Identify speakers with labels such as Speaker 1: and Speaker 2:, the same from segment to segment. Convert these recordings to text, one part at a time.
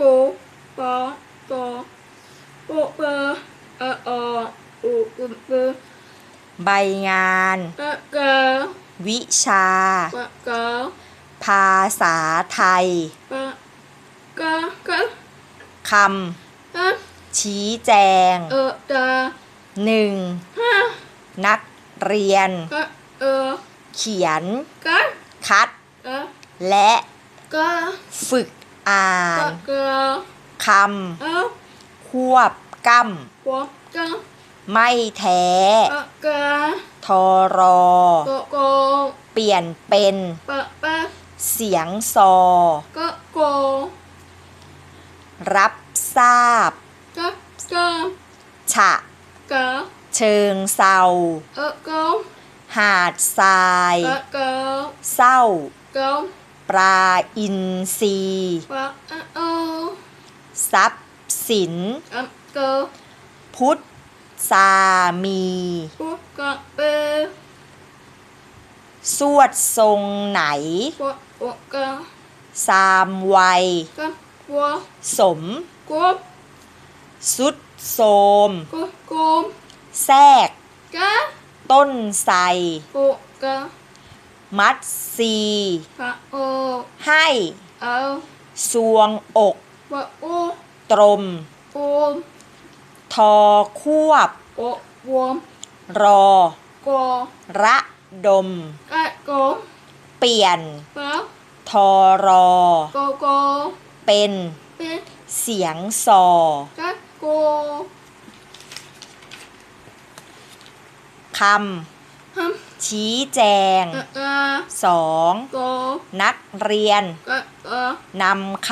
Speaker 1: ปูปอโปโปูเปอเออออูอุมเปอร์
Speaker 2: ใบงาน เก
Speaker 1: อเกอ
Speaker 2: วิชา เก
Speaker 1: อเกอ
Speaker 2: ภาษาไทย เก
Speaker 1: อเกอกอ
Speaker 2: คเก
Speaker 1: อำ
Speaker 2: ชี้แจง
Speaker 1: เออเก
Speaker 2: อหนึ่ง
Speaker 1: ฮะ
Speaker 2: นักเรียน เก
Speaker 1: อเออ
Speaker 2: เขียน
Speaker 1: กอ
Speaker 2: คัด
Speaker 1: กอ
Speaker 2: และ
Speaker 1: กอ
Speaker 2: ฝึก อ่ากะน
Speaker 1: กะ
Speaker 2: ค
Speaker 1: เออำ
Speaker 2: ควบก
Speaker 1: หัวกะำ
Speaker 2: ไม่แท้
Speaker 1: กะกะ
Speaker 2: ทอรอ
Speaker 1: โกโก
Speaker 2: เปลี่ยนเป็น
Speaker 1: ปะปะ
Speaker 2: เสียงซอ
Speaker 1: กะโก
Speaker 2: รับทราบ
Speaker 1: กะกะ
Speaker 2: ฉะ
Speaker 1: กะ
Speaker 2: เชิงเศร้า
Speaker 1: เออกะ
Speaker 2: หาดทราย
Speaker 1: กะกะ
Speaker 2: เศร้า
Speaker 1: กะ
Speaker 2: ปลาอินทรี
Speaker 1: ปะเออเออ
Speaker 2: ทรัพย์สิน
Speaker 1: อะกะ
Speaker 2: พุทธสามี
Speaker 1: ปุกะเป
Speaker 2: สวดทรงไหน
Speaker 1: ปะปะกะ
Speaker 2: สามวัย
Speaker 1: กะวัว
Speaker 2: สม
Speaker 1: กบ
Speaker 2: สุดโสม
Speaker 1: กบกม
Speaker 2: แทรก
Speaker 1: กะ
Speaker 2: ต้นไทร
Speaker 1: ปุกะ
Speaker 2: มัดซี
Speaker 1: ปะโอ
Speaker 2: ให้
Speaker 1: เอา
Speaker 2: สวงอก
Speaker 1: ปะโอ
Speaker 2: ตรม
Speaker 1: โอม
Speaker 2: ทอควบ
Speaker 1: โอวม
Speaker 2: รอ
Speaker 1: กอ
Speaker 2: ระดม
Speaker 1: กะกม
Speaker 2: เปลี่ยน
Speaker 1: ปะ
Speaker 2: ทอรอ
Speaker 1: โกโก
Speaker 2: เป็น
Speaker 1: เป็น
Speaker 2: เสียงซอ
Speaker 1: กะโก
Speaker 2: ค
Speaker 1: ฮัมำ
Speaker 2: ชี้แจง
Speaker 1: กะกะ
Speaker 2: สอง
Speaker 1: โก
Speaker 2: นักเรียน
Speaker 1: กะกะ
Speaker 2: นำค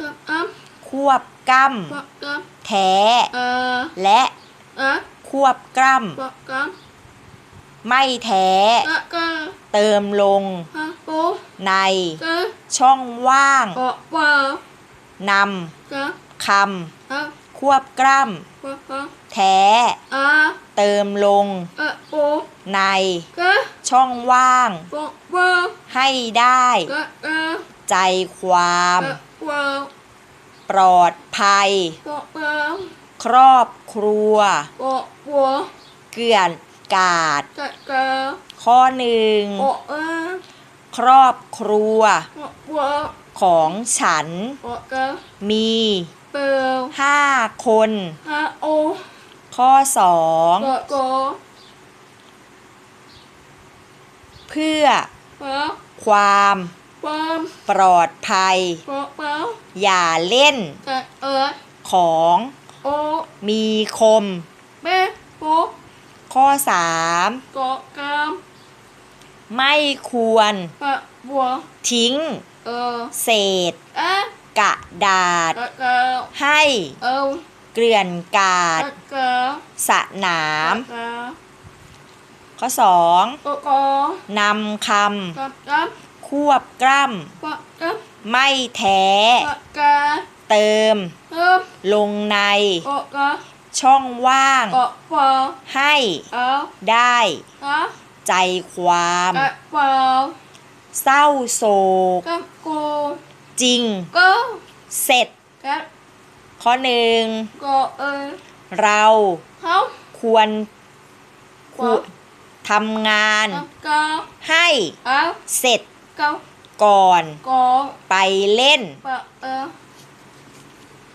Speaker 1: กะอัมำ
Speaker 2: ควบกล้
Speaker 1: ปะกะำ
Speaker 2: แท้
Speaker 1: เออ
Speaker 2: และ
Speaker 1: อะ
Speaker 2: ควบกล้
Speaker 1: ปะกะำ
Speaker 2: ไม่แท้
Speaker 1: กะกะ
Speaker 2: เติมลง
Speaker 1: ฮะโก
Speaker 2: ใน
Speaker 1: กะ
Speaker 2: ช่องว่าง
Speaker 1: ปะวานำกะ
Speaker 2: ค
Speaker 1: ฮะำ
Speaker 2: ควบกล้
Speaker 1: ปะกะำ
Speaker 2: แท้
Speaker 1: อะ
Speaker 2: เติมลง
Speaker 1: อะโก
Speaker 2: ใน
Speaker 1: กะ
Speaker 2: ช่องว่าง
Speaker 1: ปะวา
Speaker 2: ให้ได้
Speaker 1: กะกะ
Speaker 2: ใจความ
Speaker 1: กะวา
Speaker 2: ปลอดภัย
Speaker 1: ปะวา
Speaker 2: ครอบครัว
Speaker 1: ปะวัว
Speaker 2: เกลื่อนกาด
Speaker 1: กะกะ
Speaker 2: ข้อหนึ่ง
Speaker 1: ปะเอ
Speaker 2: ครอบครัว
Speaker 1: ปะวัว
Speaker 2: ของฉัน
Speaker 1: ปะกะ
Speaker 2: มี
Speaker 1: เปลว
Speaker 2: ห้าคน
Speaker 1: ฮะโอ
Speaker 2: ข้อสอง
Speaker 1: กะกอ
Speaker 2: เพื่อ
Speaker 1: ปะ
Speaker 2: ความ
Speaker 1: ความ
Speaker 2: ปลอดภัย
Speaker 1: ปะเปา
Speaker 2: อย่าเล่น
Speaker 1: กะเออ
Speaker 2: ของ
Speaker 1: โอ
Speaker 2: มีคม
Speaker 1: เบโป
Speaker 2: ข้อสาม
Speaker 1: กะกาม
Speaker 2: ไม่ควร
Speaker 1: ปะวัว
Speaker 2: ทิ้ง
Speaker 1: เออ
Speaker 2: เศษ
Speaker 1: อะ
Speaker 2: กระดาษ
Speaker 1: กะกะ
Speaker 2: ให้
Speaker 1: เออ
Speaker 2: เกลื่อนกาด
Speaker 1: กะกะ
Speaker 2: สนาม
Speaker 1: กะ
Speaker 2: ข้อสอง
Speaker 1: กะกอนำ
Speaker 2: ค
Speaker 1: กะกะำ
Speaker 2: ควบกล้
Speaker 1: ปะกะำ
Speaker 2: ไม่แท้
Speaker 1: กะกะ
Speaker 2: เติม
Speaker 1: เพิ่ม
Speaker 2: ลงใน
Speaker 1: กะกะ
Speaker 2: ช่องว่าง
Speaker 1: กะปะ
Speaker 2: ให้
Speaker 1: เอา
Speaker 2: ได้
Speaker 1: กะ
Speaker 2: ใจความ
Speaker 1: กะเปา
Speaker 2: เศร้าโศก
Speaker 1: กะโก
Speaker 2: จริง
Speaker 1: กะ
Speaker 2: เสร็จ
Speaker 1: กะ
Speaker 2: ข้อหนึ่ง
Speaker 1: กะเออ
Speaker 2: เรา
Speaker 1: เขา
Speaker 2: ควร
Speaker 1: กะ
Speaker 2: ทำงาน
Speaker 1: กะกะ
Speaker 2: ให้
Speaker 1: เอา
Speaker 2: เสร็จ
Speaker 1: กะ
Speaker 2: ก่อน
Speaker 1: กอ
Speaker 2: ไปเล่น
Speaker 1: ปะเออ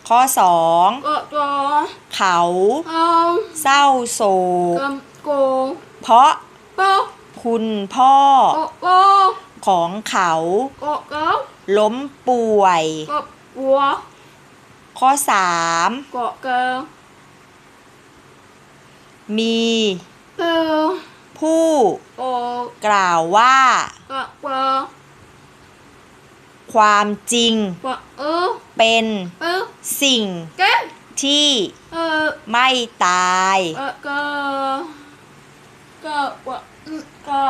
Speaker 2: ข้อสอง
Speaker 1: กะจอ
Speaker 2: เขา
Speaker 1: เอา
Speaker 2: เศร้าโศก
Speaker 1: กะโก
Speaker 2: เพราะ
Speaker 1: ปะ
Speaker 2: คุณพ่อ
Speaker 1: กะโก
Speaker 2: ของเขา
Speaker 1: กะกะ
Speaker 2: ล้มป่วย
Speaker 1: กะวัว
Speaker 2: ข้อสาม
Speaker 1: กะกะ
Speaker 2: มี
Speaker 1: เปลว
Speaker 2: ผู้
Speaker 1: กะ
Speaker 2: กล่าวว่า
Speaker 1: กะปะ
Speaker 2: ความจริง
Speaker 1: ปะเออ
Speaker 2: เป็น
Speaker 1: เออ
Speaker 2: สิ่ง
Speaker 1: แกะ
Speaker 2: ที่
Speaker 1: เออ
Speaker 2: ไม่ตาย
Speaker 1: กะกะกะวะกะ